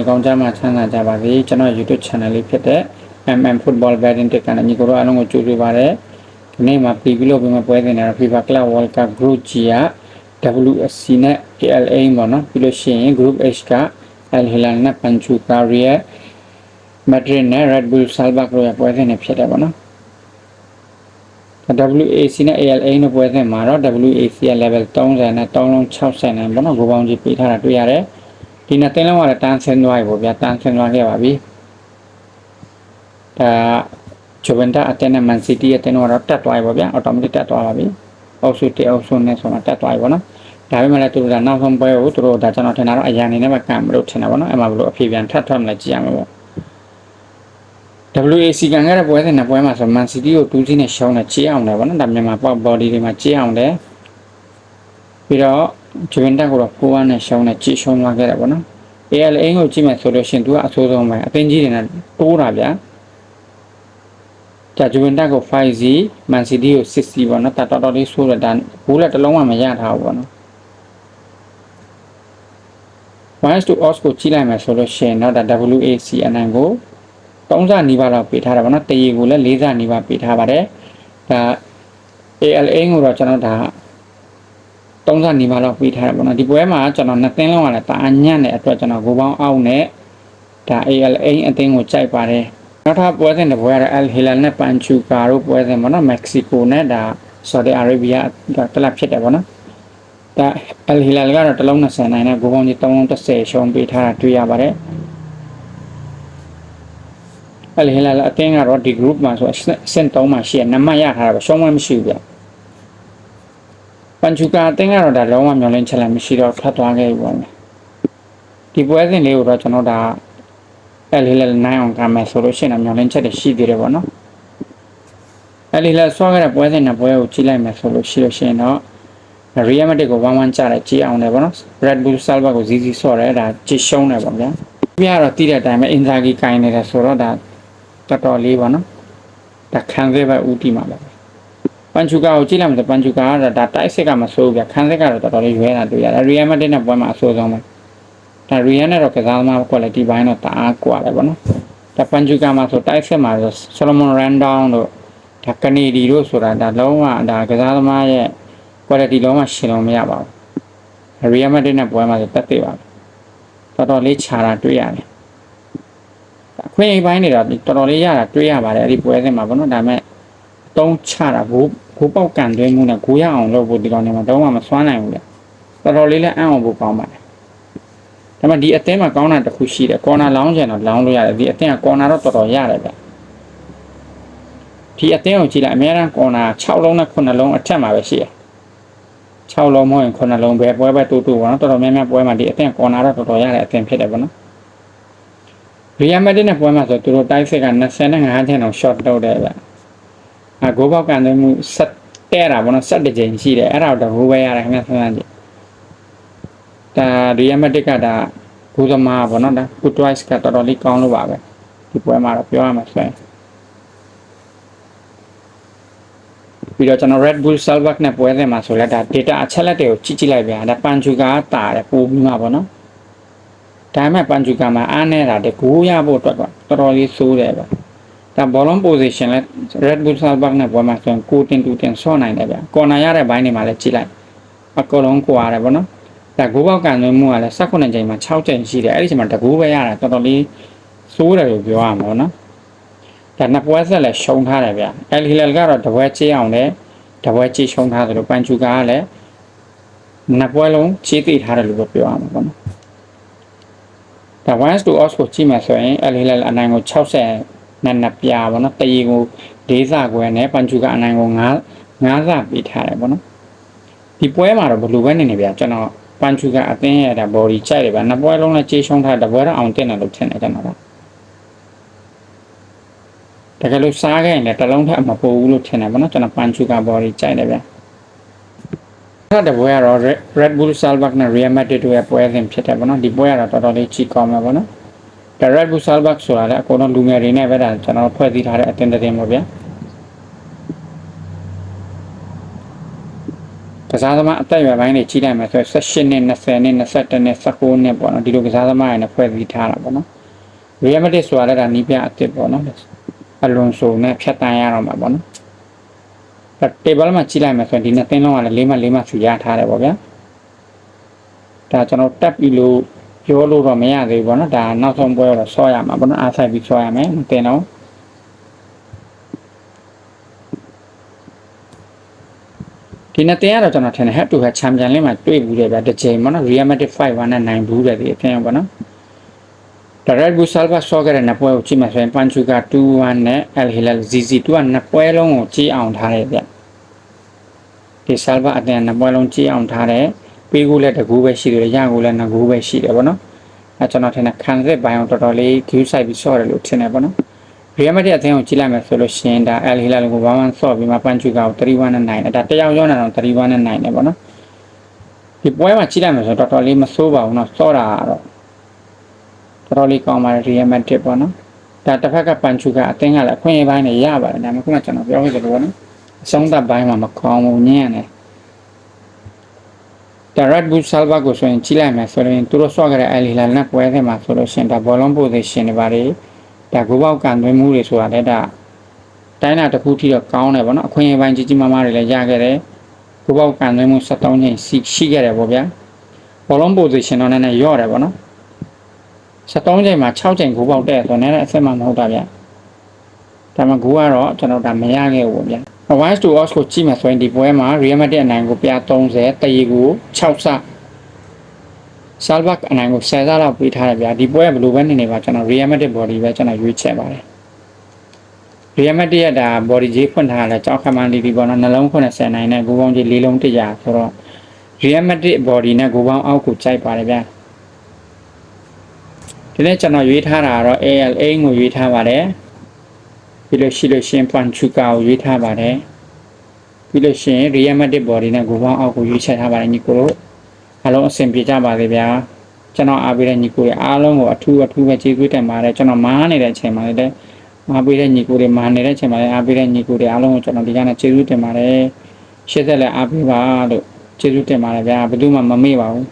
နေကောင်းကြမှာချမ်းသာကြပါစေကျွန်တော် YouTube channel လေးဖြစ်တဲ့ MM Football Betting Tip ကနေညီကိုတို့အားလုံးကိုကြိုဆိုပါရစေဒီနေ့မှာ preview လုပ်ပြီးမှပွဲစဉ်နေတာ FIFA Club World Cup Group G က WSC နဲ့ ALA ပေါ့နော်ပြီးလို့ရှိရင် Group H က Al Hilal နဲ့ Pachuca Real Madrid နဲ့ Red Bull Salzburg တို့ရဲ့ပွဲစဉ်တွေဖြစ်တယ်ပေါ့နော် WAC နဲ့ ALA နဲ့ပွဲစဉ်မှာတော့ WAC ရဲ့ level 30နဲ့3လုံး60နဲ့ပေါ့နော်ဂိုးပေါင်းကြီးပေးထားတာတွေ့ရတယ် ဒီနှစ်သင်းလုံးကလည်းတန်းဆင်းသွားပြီပေါ့ဗျာတန်းဆင်းသွားခဲ့ပါပြီဒါဂျိုဗန်တာအတန်နဲ့မန်စီးတီးအတန်တော့တက်သွားပြီပေါ့ဗျာအော်တိုမက်တက်သွားပါပြီအောက်ဆူတေအောက်ဆူနဲ့ဆိုတော့တက်သွားပြီပေါ့နော်ဒါပေမဲ့လည်းသူတို့ကနောက်ဆုံးပွဲကိုသူတို့ဒါကျွန်တော်ထင်တာတော့အရန်နေနဲ့ပဲကံမလို့ထင်တာပေါ့နော်အဲ့မှာဘလို့အဖြေပြန်ထပ်ထွက်မလဲကြည့်ရမှာပေါ့ WAC ကန်ခဲ့တဲ့ပွဲစဉ်နဲ့ပွဲမှာဆို Man City ကို2-0နဲ့ရှုံးတယ်ချေးအောင်တယ်ဗောနော်ဒါမြန်မာပေါက် body တွေမှာချေးအောင်တယ်ပြီးတော့ Juventus ကိုတော့4-1နဲ့ရှုံးတယ်ချေးရှုံးသွားခဲ့တယ်ဗောနော် ALA ကိုကြည့်မယ်ဆိုလို့ရှိရင်သူကအဆိုးဆုံးပဲအသင်းကြီးတွေနဲ့တိုးတာဗျာကြာ Juventus ကို5-0 Man City ကို6-0ဗောနော်တော်တော်လေးဆိုးတယ်ဒါဘူးလည်းတစ်လုံးမှမရထားဘူးဗောနော် minus to os ကိုကြည့်လိုက်မယ်ဆိုလို့ရှိရင်တော့ဒါ WAC အနံကို3ဆနီးပါးလောက်ပေးထားတာဗောနော်တရေကိုလည်း4ဆနီးပါးပေးထားပါတယ်ဒါ ALA ကိုတော့ကျွန်တော်ဒါ 3ဆနီးပါးလောက်ပေးထားတယ်ဗောနော်ဒီပွဲမှာကျွန်တော်နှစ်သင်းလုံးကလည်းတာအညံ့တဲ့အတွက်ကျွန်တော်ဂိုးပေါင်းအောက်နဲ့ဒါ ALA အသင်းကိုကြိုက်ပါတယ်နောက်ထပ်ပွဲစဉ်တစ်ပွဲကတော့ Al Hilal နဲ့ Pachuca တို့ပွဲစဉ်ဗောနော် Mexico နဲ့ဒါ Saudi Arabia ကတလပ်ဖြစ်တယ်ဗောနော်ဒါ Al Hilal ကတော့တစ်လုံး20နိုင်နဲ့ဂိုးပေါင်းကြီး330ရှုံးပေးထားတာတွေ့ရပါတယ်အလဟလာအတင်းကတော့ဒီ group မှာဆိုအဆင့်3မှာရှိရနံပါတ်ရထားတာပဲရှုံးမမရှိဘူးဗျပ န်ချူကာအတင်းကတော့ဒါလုံးဝမျောလင်းချက်လည်းမရှိတော့ထွက်သွားခဲ့ပြီပေါ့လေဒီပွဲစဉ်လေးကိုတော့ကျွန်တော်ဒါအလဟလာနိုင်အောင်ကမယ်ဆိုလို့ရှိရင်မျောလင်းချက်တွေရှိသေးတယ်ပေါ့နော်အလဟလာဆွားခဲ့တဲ့ပွဲစဉ်နဲ့ပွဲကိုကြည့်လိုက်မယ်ဆိုလို့ရှိလို့ရှိရင်တော့ Real Madrid ကို1-1ကြတယ်ကြည့်အောင်တယ်ပေါ့နော် Red Bull Salzburg ကို0-0ဆော့တယ်ဒါကြည့်ရှုံးတယ်ပေါ့ဗျာပြရတော့တီးတဲ့အတိုင်းပဲ Inzaghi ကင်နေတယ်ဆိုတော့ဒါတော်တော်လေးပေါ့နော်ဒါခံစေပဲဦးတီမှာပဲ ပန်ချူကာကိုကြည့်လိုက်မယ်ဆိုပန်ချူကာကတော့ဒါတိုက်စစ်ကမဆိုးဗျခံစစ်ကတော့တော်တော်လေးရွဲတာတွေ့ရတယ်ရီယယ်မက်ဒစ်နဲ့ပွဲမှာအဆိုးဆုံးပဲဒါရီယယ်နဲ့တော့ကစားသမား quality ဘိုင်းတော့တအားကွာတယ်ပေါ့နော်ဒါပန်ချူကာမှာဆိုတိုက်စစ်မှာဆိုဆလိုမွန်ရန်ဒေါင်းတို့ဒါကနေဒီတို့ဆိုတာဒါလုံးဝဒါကစားသမားရဲ့ quality လုံးဝရှင်လို့မရပါဘူးရီယယ်မက်ဒစ်နဲ့ပွဲမှာဆိုတက်သေးပါတော်တော်လေးခြာတာတွေ့ရတယ်အခွင့်အရေးပိုင်းတွေတော့တော်တော်လေးရတာတွေ့ရပါတယ်အဲ့ဒီပွဲစဉ်မှာပေါ့နော်ဒါပေမဲ့ တုံးချတာဘိုးဘိုးပေါက်ကန်သွင်းမှုနဲ့ကိုရအောင်လုပ်ဖို့ဒီကောင်တွေမှာတော့မစွမ်းနိုင်ဘူးလေတော်တော်လေးလည်းအံ့အောင်ဖို့ကောင်းပါတယ်ဒါပေမဲ့ဒီအသင်းမှာကောင်းတာတစ်ခုရှိတယ်ကော်နာလောင်းချင်တော့လောင်းလို့ရတယ်ဒီအသင်းကကော်နာတော့တော်တော်ရတယ်ဗျဒီအသင်းကိုကြည့်လိုက်အများအားကော်နာ6လုံးနဲ့9လုံးအထက်မှာပဲရှိတယ်6လုံးမဟုတ်ရင်9လုံးပဲပွဲပဲတူတူပေါ့နော်တော်တော်များများပွဲမှာဒီအသင်းကော်နာတော့တော်တော်ရတဲ့အသင်းဖြစ်တယ်ပေါ့နော်ရီယယ်မက်ဒစ်နဲ့ပွဲမှာဆိုသူတို့တိုက်စစ်က25ချန်အောင် shot လုပ်တယ်ဗျ။ အဂိုးပေါက်ကန်သွင်းမှုဆက်တဲ့တာပေါ့နော်ဆက်တစ်ကြိမ်ရှိတယ်အဲ့ဒါတော့ဘိုးပဲရတယ်ခင်ဗျဆန်းဆန်းကြည့်။ဒါရီယယ်မက်ဒစ်ကဒါဂိုးသမားပေါ့နော်ဒါ good twice ကတော်တော်လေးကောင်းလို့ပါပဲဒီပွဲမှာတော့ပြောရမှာဆိုရင်ပြီးတော့ကျွန်တော် Red Bull Salzburg နဲ့ပွဲစဉ်မှာဆိုလဲဒါ data အချက်လက်တွေကိုကြည့်ကြည့်လိုက်ဗျာဒါပန်ချူကာတာတယ်ပို့ပြီးမှပေါ့နော်ဒါပေမဲ့ပန်ချူကာမှာအားနေတာတကူရဖို့အတွက်ကတော်တော်လေးစိုးတယ်ဗျ ဒါဘောလုံး position လဲ Red Bull Salzburg နဲ့ပွဲမှာဆိုရင်ကိုတင်တူတင်ဆော့နိုင်တယ်ဗျကော်နာရတဲ့ဘိုင်းတွေမှာလည်းကြည့်လိုက်အကောလုံးကွာတယ်ဗောနော်ဒါဂိုးပေါက်ကန်သွင်းမှုကလည်း16ချိန်မှာ6ချိန်ရှိတယ်အဲ့ဒီချိန်မှာတကူပဲရတာတော်တော်လေးစိုးတယ်လို့ပြောရမှာဗောနော်ဒါနှစ်ပွဲဆက်လည်းရှုံထားတယ်ဗျအယ်ဟီလယ်ကတော့တပွဲချေးအောင်တယ်တပွဲချေးရှုံထားတယ်လို့ပန်ချူကာကလည်းနှစ်ပွဲလုံးချေးသိထားတယ်လို့ပြောရမှာဗောနော်ဒါ once to os ကိုကြည့်မယ်ဆိုရင် Al Hilal အနိုင်ကို60 နဲ့နှစ်ပြာပေါ့နော်တရီကို၄စခွဲနဲ့ပန်ချူကအနိုင်ကို9 9စပေးထားတယ်ပေါ့နော်ဒီပွဲမှာတော့ဘယ်လိုပဲနေနေဗျာကျွန်တော်ပန်ချူကအသင်းရဲ့ဒါ body ကြိုက်တယ်ဗျာနှစ်ပွဲလုံးလည်းကြေးရှုံးထားတပွဲတော့အောင်တင်တယ်လို့ထင်တယ်ကျွန်တော်ကတကယ်လို့စားခဲ့ရင်လည်းတစ်လုံးထက်မပိုဘူးလို့ထင်တယ်ပေါ့နော်ကျွန်တော်ပန်ချူက body ကြိုက်တယ်ဗျာအဲ့ဒါပွဲကတော့ Red Bull Salzburg နဲ့ Real Madrid တို့ရဲ့ပွဲစဉ်ဖြစ်တယ်ပေါ့နော်ဒီပွဲကတော့တော်တော်လေးကြီးကောင်းမှာပေါ့နော် ဒါ Red Bull Salzburg ဆိုတာလည်းအကုန်လုံးလူငယ်တွေနဲ့ပဲဒါကျွန်တော်ဖွဲ့စည်းထားတဲ့အသင်းတစ်သင်းပေါ့ဗျာကစားသမားအသက်အရွယ်ပိုင်းတွေကြီးလိုက်မယ်ဆိုရင်18နှစ်20နှစ်21နှစ်19နှစ်ပေါ့နော်ဒီလိုကစားသမားတွေနဲ့ဖွဲ့စည်းထားတာပေါ့နော် Real Madrid ဆိုတာလည်းဒါနီးပြအစ်စ်ပေါ့နော်အလွန်ဆိုနဲ့ဖြတ်တန်းရတော့မှာပေါ့နော်ဒါ table မှာကြီးလိုက်မယ်ဆိုရင်ဒီနှစ်သင်းလုံးကလည်း၄မှ၄မှစီရထားတယ်ပေါ့ဗျာဒါကျွန်တော်တက်ပြီးလို့ ပြောလို့တော့မရသေးဘူးပေါ့နော်ဒါနောက်ဆုံးပွဲတော့ဆော့ရမှာပေါ့နော်အားဆိုင်ပြီးဆော့ရမယ်မတင်တော့ဒီနှစ်တင်းကတော့ကျွန်တော်ထင်တယ် head to head champion league မှာတွေ့ဘူးတယ်ဗျာတစ်ချိန်ပေါ့နော် Real Madrid 5-1နဲ့နိုင်ဘူးတယ်ဒီအထင်ပေါ့နော်ဒါ Red Bull Salva ဆော့ခဲ့တဲ့နှစ်ပွဲကိုကြည့်မှဆိုရင် Panchuka 2-1နဲ့ Al Hilal ZZ2 ကနှစ်ပွဲလုံးကိုကြည့်အောင်ထားတယ်ဗျဒီ Salva အတင်းနှစ်ပွဲလုံးကြည့်အောင်ထားတယ် ပေးကူလည်းတကူပဲရှိတယ်ရကူလည်းနှစ်ကူပဲရှိတယ်ပေါ့နော်အဲကျွန်တော်ထင်တယ်ခံစစ်ပိုင်းအောင်တော်တော်လေး view site ပြီးဆော့တယ်လို့ထင်တယ်ပေါ့နော် Real Madrid အသင်းကိုကြည့်လိုက်မယ်ဆိုလို့ရှိရင်ဒါ Al Hilal ကို1-1ဆော့ပြီးမှ Panchuka ကို3-1နဲ့နိုင်တယ်ဒါတယောက်ရောနိုင်တော့3-1နဲ့နိုင်တယ်ပေါ့နော်ဒီပွဲမှာကြည့်လိုက်မယ်ဆိုတော့တော်တော်လေးမဆိုးပါဘူးเนาะဆော့တာကတော့တော်တော်လေးကောင်းပါတယ် Real Madrid ပေါ့နော်ဒါတစ်ဖက်က Panchuka အသင်းကလည်းအခွင့်အရေးပိုင်းနဲ့ရပါတယ်ဒါပေမဲ့ခုနကကျွန်တော်ပြောခဲ့သလိုပေါ့နော်အဆုံးသတ်ပိုင်းမှာမကောင်းဘူးညံ့တယ် ဒါ Red Bull Salva ကိုဆိုရင်ကြည့်လိုက်မယ်ဆိုရင်သူတို့ဆော့ခဲ့တဲ့ Al Hilal နဲ့ပွဲစဉ်မှာဆိုလို့ရှိရင်ဒါ ball on position တွေပါတယ်ဒါဂိုးပေါက်ကန်သွင်းမှုတွေဆိုတာလည်းဒါတိုင်းတာတစ်ခုထိတော့ကောင်းတယ်ဗောနော်အခွင့်အရေးပိုင်းကြီးကြီးမားမားတွေလည်းရခဲ့တယ်ဂိုးပေါက်ကန်သွင်းမှု73ချိန်ရှိရှိခဲ့တယ်ဗောဗျာ ball on position တော့နည်းနည်းရော့တယ်ဗောနော်73ချိန်မှာ6ချိန်ဂိုးပေါက်တဲ့ဆိုတော့နည်းနည်းအဆက်မှမဟုတ်တာဗျာဒါမှဂိုးကတော့ကျွန်တော်ဒါမရခဲ့ဘူးဗောဗျာ Wise to Ox ကိုကြည့်မှဆိုရင်ဒီပွဲမှာ Real Madrid အနိုင်ကိုပြ30တရီကို6ဆ Salvac အနိုင်ကို10ဆလောက်ပေးထားတယ်ဗျာဒီပွဲကဘယ်လိုပဲနေနေပါကျွန်တော် Real Madrid body ပဲကျွန်တော်ရွေးချယ်ပါတယ် Real Madrid ရဲ့ဒါ body ကြီးဖွင့်ထားတယ်ကြောက်ခမန်လီဒီပေါ်တော့နှလုံး90နိုင်နဲ့ဂိုးပေါင်းကြီး၄လုံး100ဆိုတော့ Real Madrid body နဲ့ဂိုးပေါင်းအောက်ကိုကြိုက်ပါတယ်ဗျာဒီနေ့ကျွန်တော်ရွေးထားတာကတော့ ALA ကိုရွေးထားပါတယ် ပြီးလို့ရှိလို့ရှင် Panchuka ကိုရွေးထားပါတယ်ပြီးလို့ရှိရင် Real Madrid body နဲ့ဂိုးပေါင်းအောက်ကိုရွေးချယ်ထားပါတယ်ညီကိုတို့အားလုံးအဆင်ပြေကြပါစေဗျာကျွန်တော်အားပေးတဲ့ညီကိုတွေအားလုံးကိုအထူးအထူးပဲကျေးဇူးတင်ပါတယ်ကျွန်တော်မားနေတဲ့အချိန်မှာလည်းအားပေးတဲ့ညီကိုတွေမားနေတဲ့အချိန်မှာလည်းအားပေးတဲ့ညီကိုတွေအားလုံးကိုကျွန်တော်ဒီကနေ့ကျေးဇူးတင်ပါတယ်ရှေ့ဆက်လည်းအားပေးပါလို့ကျေးဇူးတင်ပါတယ်ဗျာဘယ်သူမှမမေ့ပါဘူး